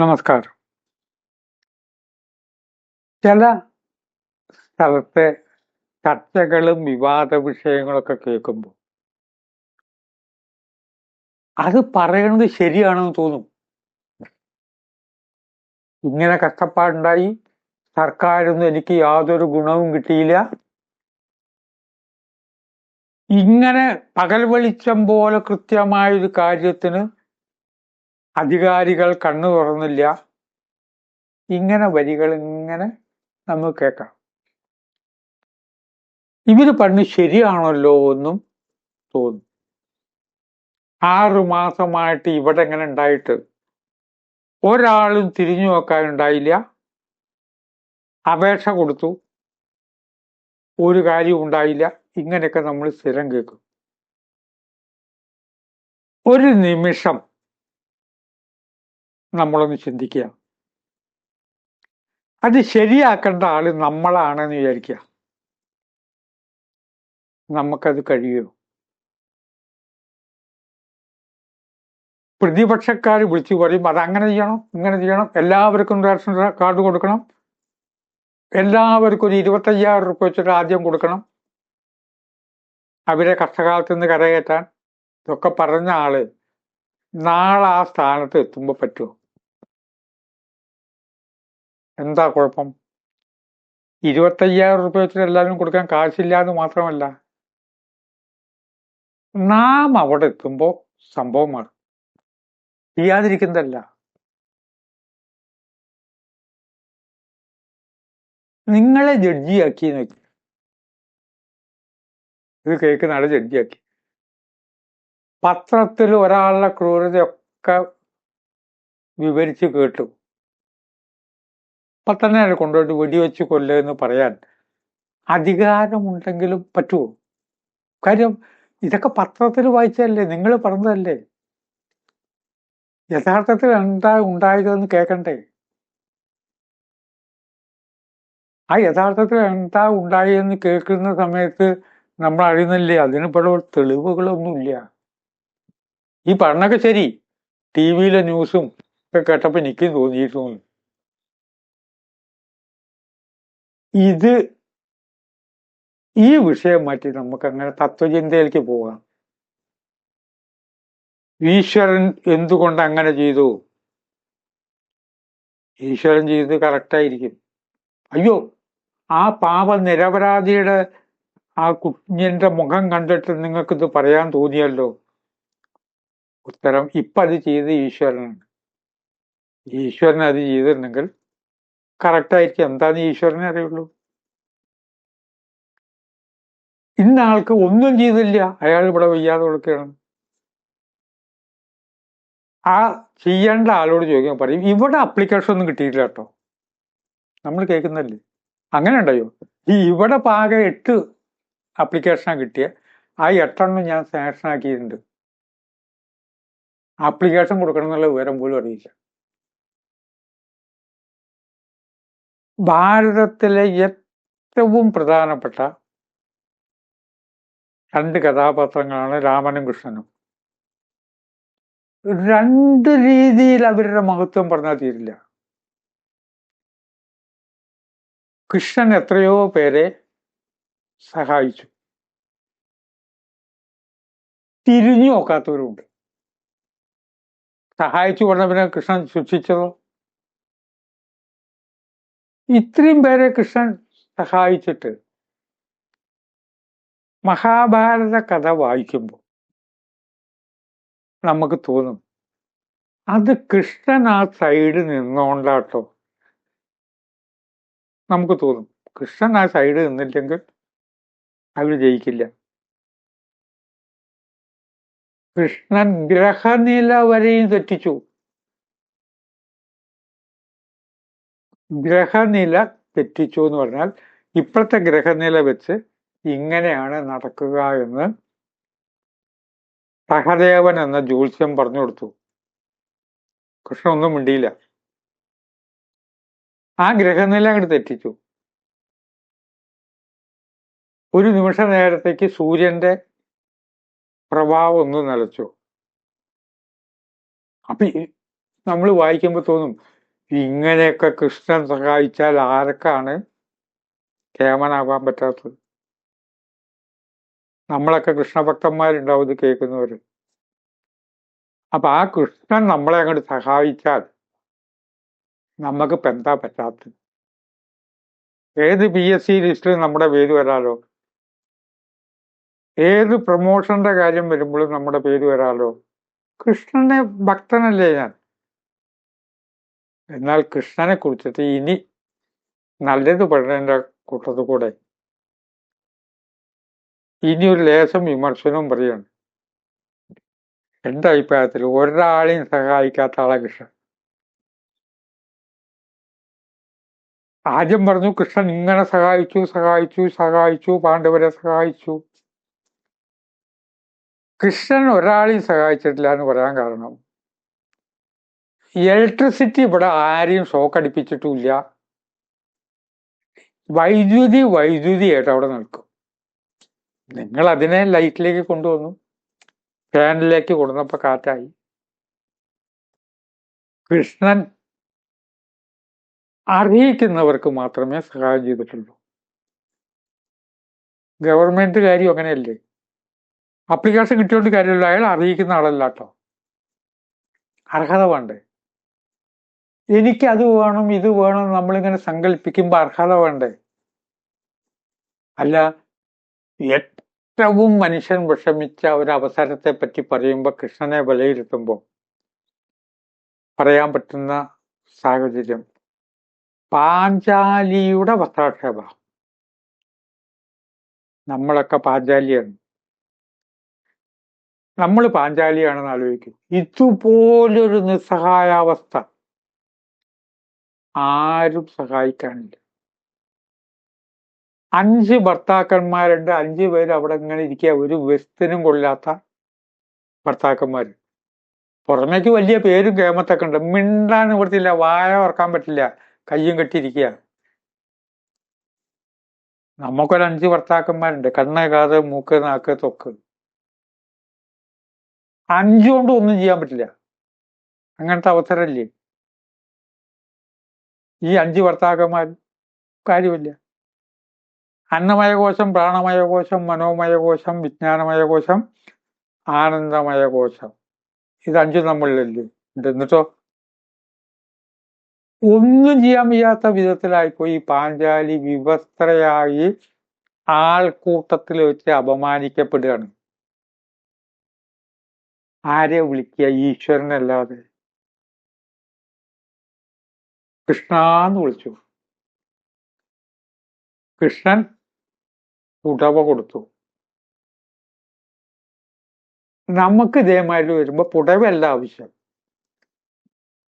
നമസ്കാരം. ചില സ്ഥലത്തെ ചർച്ചകളും വിവാദ വിഷയങ്ങളൊക്കെ കേൾക്കുമ്പോൾ അത് പറയുന്നത് ശരിയാണെന്ന് തോന്നും. ഇങ്ങനെ കഷ്ടപ്പാടുണ്ടായി സർക്കാരൊന്നും എനിക്ക് യാതൊരു ഗുണവും കിട്ടിയില്ല. ഇങ്ങനെ പകൽ വെളിച്ചം പോലെ കൃത്യമായൊരു കാര്യത്തിന് അധികാരികൾ കണ്ണു തുറന്നില്ല. ഇങ്ങനെ വരികൾ ഇങ്ങനെ നമുക്ക് കേൾക്കാം. ഇവർ പറഞ്ഞ് ശരിയാണല്ലോ എന്നും തോന്നും. ആറു മാസമായിട്ട് ഇവിടെ എങ്ങനെ ഉണ്ടായിട്ട്? ഒരാളും തിരിഞ്ഞു നോക്കാനുണ്ടായില്ല അപേക്ഷ കൊടുത്തു. ഒരു കാര്യവും ഉണ്ടായില്ല. ഇങ്ങനെയൊക്കെ നമ്മൾ സ്ഥിരം കേൾക്കും. ഒരു നിമിഷം നമ്മളൊന്ന് ചിന്തിക്കുക. അത് ശരിയാക്കേണ്ട ആൾ നമ്മളാണെന്ന് വിചാരിക്കുക. നമുക്കത് കഴിയൂ? പ്രതിപക്ഷക്കാർ വിളിച്ചു പറയും അത് അങ്ങനെ ചെയ്യണം ഇങ്ങനെ ചെയ്യണം എല്ലാവർക്കും റേഷൻ കാർഡ് കൊടുക്കണം എല്ലാവർക്കും ഒരു ഇരുപത്തയ്യായിരം റുപ്യ വെച്ചിട്ട് ആദ്യം കൊടുക്കണം. അവരെ കഷ്ടകാലത്ത് നിന്ന് കരകയറ്റാൻ ഇതൊക്കെ പറഞ്ഞ ആൾ നാളെ ആ സ്ഥാനത്ത് എത്തുമ്പോൾ പറ്റുമോ എന്താ കുഴപ്പം? ഇരുപത്തയ്യായിരം റുപ്യ വെച്ചിട്ട് എല്ലാവരും കൊടുക്കാൻ കാശില്ല എന്ന് മാത്രമല്ല. നാം അവിടെ എത്തുമ്പോൾ സംഭവം മാറും. ചെയ്യാതിരിക്കുന്നതല്ല. നിങ്ങളെ ജഡ്ജിയാക്കി നോക്കി ഇത് കേൾക്കുന്ന ആളെ ജഡ്ജിയാക്കി പത്രത്തിൽ ഒരാളുടെ ക്രൂരതയൊക്കെ വിവരിച്ച് കേട്ടു. അയാൾ കൊണ്ടുപോയിട്ട് വെടിവെച്ച് കൊല്ലുക പറയാൻ അധികാരമുണ്ടെങ്കിലും പറ്റുമോ? കാര്യം ഇതൊക്കെ പത്രത്തിൽ വായിച്ചതല്ലേ? നിങ്ങൾ പറഞ്ഞതല്ലേ? യഥാർത്ഥത്തിൽ എന്താ ഉണ്ടായതെന്ന് കേൾക്കണ്ടേ? ആ യഥാർത്ഥത്തിൽ എന്താ ഉണ്ടായെന്ന് കേൾക്കുന്ന സമയത്ത് നമ്മൾ അറിയുന്നില്ലേ? അതിന് പല തെളിവുകളൊന്നുമില്ല. ഈ പറഞ്ഞൊക്കെ ശരി. ടി വിയിലെ ന്യൂസും ഒക്കെ കേട്ടപ്പോൾ എനിക്കും തോന്നിയിരുന്നു. ഇത് ഈ വിഷയം മാറ്റി നമുക്ക് അങ്ങനെ തത്വചിന്തയിലേക്ക് പോകാം. ഈശ്വരൻ എന്തുകൊണ്ട് അങ്ങനെ ചെയ്തു? ഈശ്വരൻ ചെയ്ത് കറക്റ്റായിരിക്കും അയ്യോ ആ പാപ നിരപരാധിയുടെ ആ കുഞ്ഞിന്റെ മുഖം കണ്ടിട്ട് നിങ്ങൾക്കിത് പറയാൻ തോന്നിയല്ലോ. ഉത്തരം ഇപ്പത് ചെയ്ത് ഈശ്വരനാണ്. ഈശ്വരൻ അത് ചെയ്തിരുന്നെങ്കിൽ കറക്റ്റായിരിക്കും. എന്താന്ന് ഈശ്വരനെ അറിയുള്ളൂ. ഇന്ന ആൾക്ക് ഒന്നും ചെയ്തില്ല. അയാൾ ഇവിടെ വയ്യാതെ കൊടുക്കുകയാണ്. ആ ചെയ്യേണ്ട ആളോട് ചോദിക്കാൻ പറയും ഇവിടെ അപ്ലിക്കേഷൻ ഒന്നും കിട്ടിയില്ല കേട്ടോ. നമ്മൾ കേൾക്കുന്നല്ലേ അങ്ങനെ ഉണ്ടായോ ഈ ഇവിടെ പാകെ എട്ട് അപ്ലിക്കേഷനാണ് കിട്ടിയ. ആ എട്ടെണ്ണം ഞാൻ സാങ്ഷൻ ആക്കിയിട്ടുണ്ട്. ആപ്ലിക്കേഷൻ കൊടുക്കണം എന്നുള്ള വിവരം പോലും അറിയില്ല. ഭാരതത്തിലെ ഏറ്റവും പ്രധാനപ്പെട്ട രണ്ട് കഥാപാത്രങ്ങളാണ് രാമനും കൃഷ്ണനും. രണ്ട് രീതിയിൽ അവരുടെ മഹത്വം പറഞ്ഞാൽ തീരില്ല. കൃഷ്ണൻ എത്രയോ പേരെ സഹായിച്ചു. തിരിഞ്ഞു നോക്കാത്തവരുണ്ട് സഹായിച്ചു പറഞ്ഞ പിന്നെ കൃഷ്ണൻ ശിക്ഷിച്ചതോ? ഇത്രയും പേരെ കൃഷ്ണൻ സഹായിച്ചിട്ട് മഹാഭാരത കഥ വായിക്കുമ്പോൾ നമുക്ക് തോന്നും അത് കൃഷ്ണൻ ആ സൈഡ് നിന്നോണ്ടാട്ടോ. നമുക്ക് തോന്നും കൃഷ്ണൻ ആ സൈഡ് നിന്നില്ലെങ്കിൽ അവർ ജയിക്കില്ല. കൃഷ്ണൻ ഗ്രഹനില വരെയും തെറ്റിച്ചു. ഗ്രഹനില തെറ്റിച്ചു എന്ന് പറഞ്ഞാൽ ഇപ്പോഴത്തെ ഗ്രഹനില വെച്ച് ഇങ്ങനെയാണ് നടക്കുക എന്ന് സഹദേവൻ എന്ന ജ്യോത്സ്യം പറഞ്ഞു കൊടുത്തു. കൃഷ്ണൻ ഒന്നും മിണ്ടിയില്ല. ആ ഗ്രഹനില അങ്ങോട്ട് തെറ്റിച്ചു. ഒരു നിമിഷ നേരത്തേക്ക് സൂര്യന്റെ പ്രഭാവം ഒന്ന് നിലച്ചു. അപ്പൊ നമ്മൾ വായിക്കുമ്പോൾ തോന്നും ഇങ്ങനെയൊക്കെ കൃഷ്ണൻ സഹായിച്ചാൽ ആർക്കാണ് കേമനാവാൻ പറ്റാത്തത്? നമ്മളൊക്കെ കൃഷ്ണഭക്തന്മാരുണ്ടാവും ഇത് കേൾക്കുന്നവർ അപ്പൊ ആ കൃഷ്ണൻ നമ്മളെ അങ്ങോട്ട് സഹായിച്ചാൽ നമുക്ക് എന്താ പറ്റാത്തത്? ഏത് പി എസ് സി ലിസ്റ്റിൽ നമ്മുടെ പേര് വരാലോ? ഏത് പ്രൊമോഷന്റെ കാര്യം വരുമ്പോഴും നമ്മുടെ പേര് വരാലോ? കൃഷ്ണനെ ഭക്തനല്ലേ ഞാൻ? എന്നാൽ കൃഷ്ണനെ കുറിച്ചിട്ട് ഇനി നല്ലത് പഠനന്റെ കൂട്ടത്തു കൂടെ. ഇനി ഒരു ലേശം വിമർശനവും പറയാണ്. എന്റെ അഭിപ്രായത്തിൽ ഒരാളെയും സഹായിക്കാത്ത ആളെ കൃഷ്ണൻ? ആദ്യം പറഞ്ഞു കൃഷ്ണൻ ഇങ്ങനെ സഹായിച്ചു സഹായിച്ചു സഹായിച്ചു പാണ്ഡവരെ സഹായിച്ചു. കൃഷ്ണൻ ഒരാളെയും സഹായിച്ചിട്ടില്ല എന്ന് പറയാൻ കാരണം ഇലക്ട്രിസിറ്റി ഇവിടെ ആരെയും ഷോക്ക് അടിപ്പിച്ചിട്ടുമില്ല. വൈദ്യുതി വൈദ്യുതിയായിട്ട് അവിടെ നിൽക്കും. നിങ്ങൾ അതിനെ ലൈറ്റിലേക്ക് കൊണ്ടുവന്നു. ഫാനിലേക്ക് കൊണ്ടുവന്നപ്പോ കാറ്റായി. കൃഷ്ണൻ അർഹിക്കുന്നവർക്ക് മാത്രമേ സഹായം ചെയ്തിട്ടുള്ളൂ. ഗവൺമെന്റ് കാര്യം അങ്ങനെയല്ലേ? അപ്ലിക്കേഷൻ കിട്ടിയോണ്ട് കാര്യമില്ല. അയാൾ അറിയിക്കുന്ന ആളല്ല കേട്ടോ. അർഹത വേണ്ടേ? എനിക്ക് അത് വേണം ഇത് വേണം നമ്മളിങ്ങനെ സങ്കല്പിക്കുമ്പോൾ അർഹത വേണ്ടേ? അല്ല ഏറ്റവും മനുഷ്യൻ വിഷമിച്ച ഒരു അവസരത്തെ പറ്റി പറയുമ്പോൾ കൃഷ്ണനെ വിലയിരുത്തുമ്പോൾ പറയാൻ പറ്റുന്ന സാഹചര്യം പാഞ്ചാലിയുടെ വസ്ത്രാക്ഷേപ. നമ്മളൊക്കെ പാഞ്ചാലിയാണ്. നമ്മൾ പാഞ്ചാലിയാണെന്ന് ആലോചിക്കും. ഇതുപോലൊരു നിസ്സഹായാവസ്ഥ. ആരും സഹായിക്കാനില്ല. അഞ്ച് ഭർത്താക്കന്മാരുണ്ട്. അഞ്ച് പേര് അവിടെ ഇങ്ങനെ ഇരിക്കുക. ഒരു വെസ്തിനും കൊള്ളാത്ത ഭർത്താക്കന്മാർ പുറമേക്ക് വലിയ പേരും കേമത്തൊക്കെ ഉണ്ട്. മിണ്ടാൻ നിവൃത്തിയില്ല വായ ഓർക്കാൻ പറ്റില്ല. കയ്യും കെട്ടിയിരിക്കുക. നമുക്കൊരു അഞ്ച് ഭർത്താക്കന്മാരുണ്ട്. കണ്ണ് കാത് മൂക്ക് നാക്ക് തൊക്ക്. അഞ്ചുകൊണ്ട് ഒന്നും ചെയ്യാൻ പറ്റില്ല. അങ്ങനത്തെ അവസരമില്ലേ? ഈ അഞ്ച് ഭർത്താക്കന്മാർ കാര്യമില്ല. അന്നമയ കോശം പ്രാണമയ കോശം മനോമയ കോശം വിജ്ഞാനമയ കോശം ആനന്ദമയ കോശം ഇത് അഞ്ചും നമ്മളിലല്ലേ എന്നിട്ടോ? ഒന്നും ചെയ്യാൻ വയ്യാത്ത വിധത്തിലായിപ്പോയി. പാഞ്ചാലി വിവസ്ത്രയായി ആൾക്കൂട്ടത്തിൽ വെച്ച് അപമാനിക്കപ്പെടുകയാണ്. ആരെ വിളിക്കുക? ഈശ്വരനല്ലാതെ. കൃഷ്ണാന്ന് വിളിച്ചു. കൃഷ്ണൻ പുടവ കൊടുത്തു. നമുക്ക് ഇതേമാതിരി വരുമ്പോ പുടവല്ല ആവശ്യം.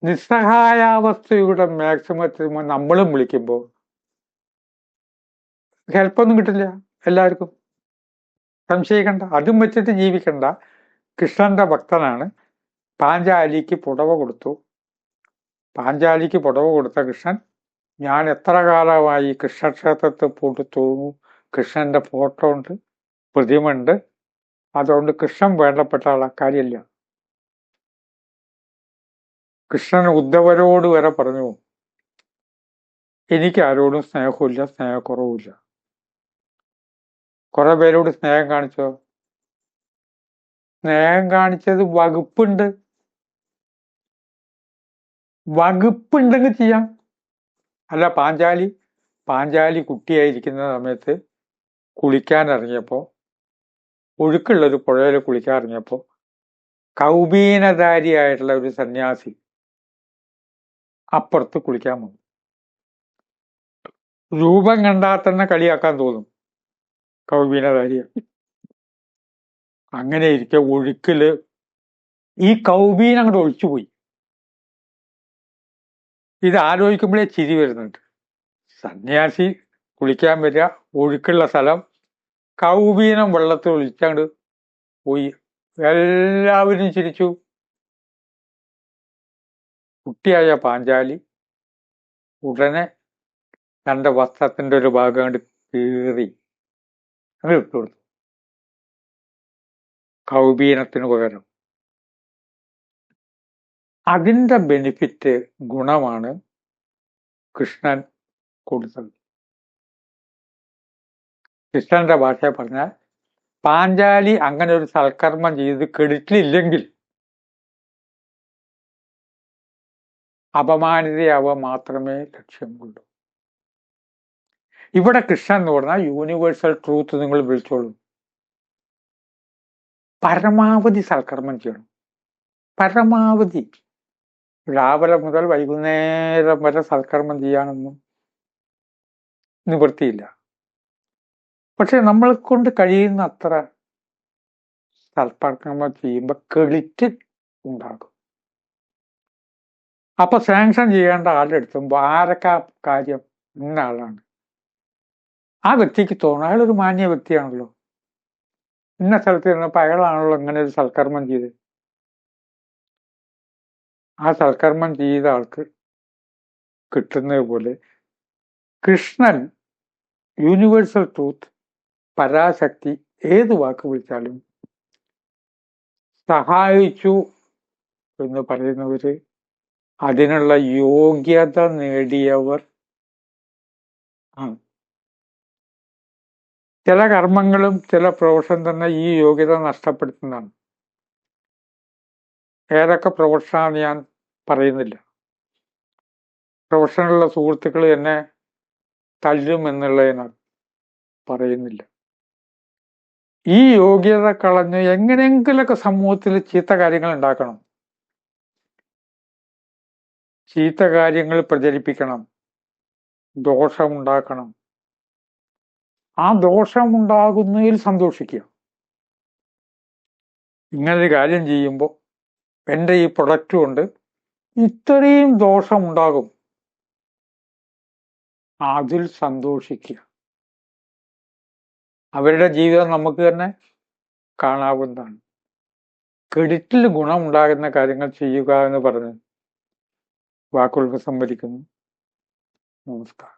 നിസ്സഹായാവസ്ഥയുടെ മാക്സിമം നമ്മളും വിളിക്കുമ്പോൾ ഹെൽപ്പൊന്നും കിട്ടില്ല എല്ലാവർക്കും. സംശയിക്കണ്ട അതും വെച്ചിട്ട് ജീവിക്കണ്ട. കൃഷ്ണന്റെ ഭക്തനാണ്. പാഞ്ചാലിക്ക് പുടവ കൊടുത്തു. പാഞ്ചാലിക്ക് പുടവ് കൊടുത്ത കൃഷ്ണൻ ഞാൻ എത്ര കാലമായി കൃഷ്ണക്ഷേത്രത്തിൽ പോയിട്ട് തോന്നു കൃഷ്ണന്റെ ഫോട്ടോ ഉണ്ട് പ്രതിമ ഉണ്ട് അതുകൊണ്ട് കൃഷ്ണൻ വേണ്ടപ്പെട്ട ആളാ കാര്യമില്ല കൃഷ്ണൻ ഉദ്ധവരോട് വരെ പറഞ്ഞു എനിക്ക് ആരോടും സ്നേഹമില്ല സ്നേഹക്കുറവുമില്ല. കുറെ പേരോട് സ്നേഹം കാണിച്ചോ? സ്നേഹം കാണിച്ചത് വകുപ്പുണ്ട്. വകുപ്പുണ്ടെങ്കിൽ ചെയ്യാം. അല്ല പാഞ്ചാലി പാഞ്ചാലി കുട്ടിയായിരിക്കുന്ന സമയത്ത് കുളിക്കാൻ ഇറങ്ങിയപ്പോ ഒഴുക്കുള്ള ഒരു പുഴയിൽ കുളിക്കാൻ ഇറങ്ങിയപ്പോ കൗബീനധാരിയായിട്ടുള്ള ഒരു സന്യാസി അപ്പുറത്ത് കുളിക്കാൻ വന്നു. രൂപം കണ്ടാൽ തന്നെ കളിയാക്കാൻ തോന്നും കൗബീനധാരിയ അങ്ങനെ ഇരിക്കെ ഒഴുക്കിൽ ഈ കൗബീൻ അങ്ങോട്ട് ഒഴിച്ചുപോയി. ഇത് ആലോചിക്കുമ്പോഴേ ചിരി വരുന്നുണ്ട്. സന്യാസി കുളിക്കാൻ വരിക ഒഴുക്കുള്ള സ്ഥലം കൗബീനം വെള്ളത്തിൽ ഒളിച്ചാണ്ട് പോയി. എല്ലാവരും ചിരിച്ചു. കുട്ടിയായ പാഞ്ചാലി ഉടനെ തന്റെ വസ്ത്രത്തിന്റെ ഒരു ഭാഗം കണ്ട് കീറി അങ്ങനെ ഇട്ടുകൊടുത്തു കൗബീനത്തിന് പകരം അതിന്റെ ബെനിഫിറ്റ് ഗുണമാണ് കൃഷ്ണൻ കൊടുത്തത്. കൃഷ്ണന്റെ ഭാഷയെ പറഞ്ഞാൽ പാഞ്ചാലി അങ്ങനെ ഒരു സൽക്കർമ്മം ചെയ്ത് കെടുത്തില്ലെങ്കിൽ അപമാനിതയാവുക മാത്രമേ ലക്ഷ്യമുള്ളൂ ഇവിടെ കൃഷ്ണൻ എന്ന് പറഞ്ഞാൽ യൂണിവേഴ്സൽ ട്രൂത്ത് നിങ്ങൾ വിളിച്ചോളൂ. പരമാവധി സൽക്കർമ്മം ചെയ്യണം. പരമാവധി. രാവിലെ മുതൽ വൈകുന്നേരം വരെ സൽക്കർമ്മം ചെയ്യാനൊന്നും നിവൃത്തിയില്ല. പക്ഷെ നമ്മളെ കൊണ്ട് കഴിയുന്ന അത്ര സൽക്കർമ്മം ചെയ്യുമ്പോൾ കെളിറ്റ് ഉണ്ടാകും. അപ്പൊ സാങ്ഷൻ ചെയ്യേണ്ട ആളുടെ ആരൊക്കെ കാര്യം ഇന്ന ആളാണ്? ആ വ്യക്തിക്ക് തോന്നുന്നു അയാളൊരു മാന്യ വ്യക്തിയാണല്ലോ. ഇന്ന സ്ഥലത്ത് ഇരുന്നപ്പോൾ അയാളാണല്ലോ ഇങ്ങനെ ഒരു സൽക്കർമ്മം ചെയ്ത് ആ സൽക്കർമ്മം ചെയ്ത ആൾക്ക് കിട്ടുന്നത് പോലെ കൃഷ്ണൻ യൂണിവേഴ്സൽ ട്രൂത്ത് പരാശക്തി ഏത് വാക്ക് വിളിച്ചാലും സഹായിച്ചു എന്ന് പറയുന്നവര് അതിനുള്ള യോഗ്യത നേടിയവർ ആണ്. ചില കർമ്മങ്ങളും ചില പ്രൊഫഷൻ തന്നെ ഈ യോഗ്യത നഷ്ടപ്പെടുത്തുന്നതാണ്. ഏതൊക്കെ പ്രൊഫഷനാണ് ഞാൻ പറയുന്നില്ല. പ്രൊഫഷനുള്ള സുഹൃത്തുക്കൾ എന്നെ തല്ലും എന്നുള്ളതിനാൽ പറയുന്നില്ല. ഈ യോഗ്യത കളഞ്ഞ് എങ്ങനെയെങ്കിലൊക്കെ സമൂഹത്തിൽ ചീത്ത കാര്യങ്ങൾ ഉണ്ടാക്കണം. ചീത്ത കാര്യങ്ങൾ പ്രചരിപ്പിക്കണം. ദോഷമുണ്ടാക്കണം ആ ദോഷമുണ്ടാകുന്നതിൽ സന്തോഷിക്കുക. ഇങ്ങനൊരു കാര്യം ചെയ്യുമ്പോൾ എന്റെ ഈ പ്രൊഡക്റ്റ് കൊണ്ട് ഇത്രയും ദോഷമുണ്ടാകും. അതിൽ സന്തോഷിക്കുക. അവരുടെ ജീവിതം നമുക്ക് തന്നെ കാണാവുന്നതാണ്. ക്രെഡിറ്റിൽ ഗുണമുണ്ടാകുന്ന കാര്യങ്ങൾ ചെയ്യുക എന്ന് പറഞ്ഞ് വാക്കുകൾ സംവദിക്കുന്നു. നമസ്കാരം.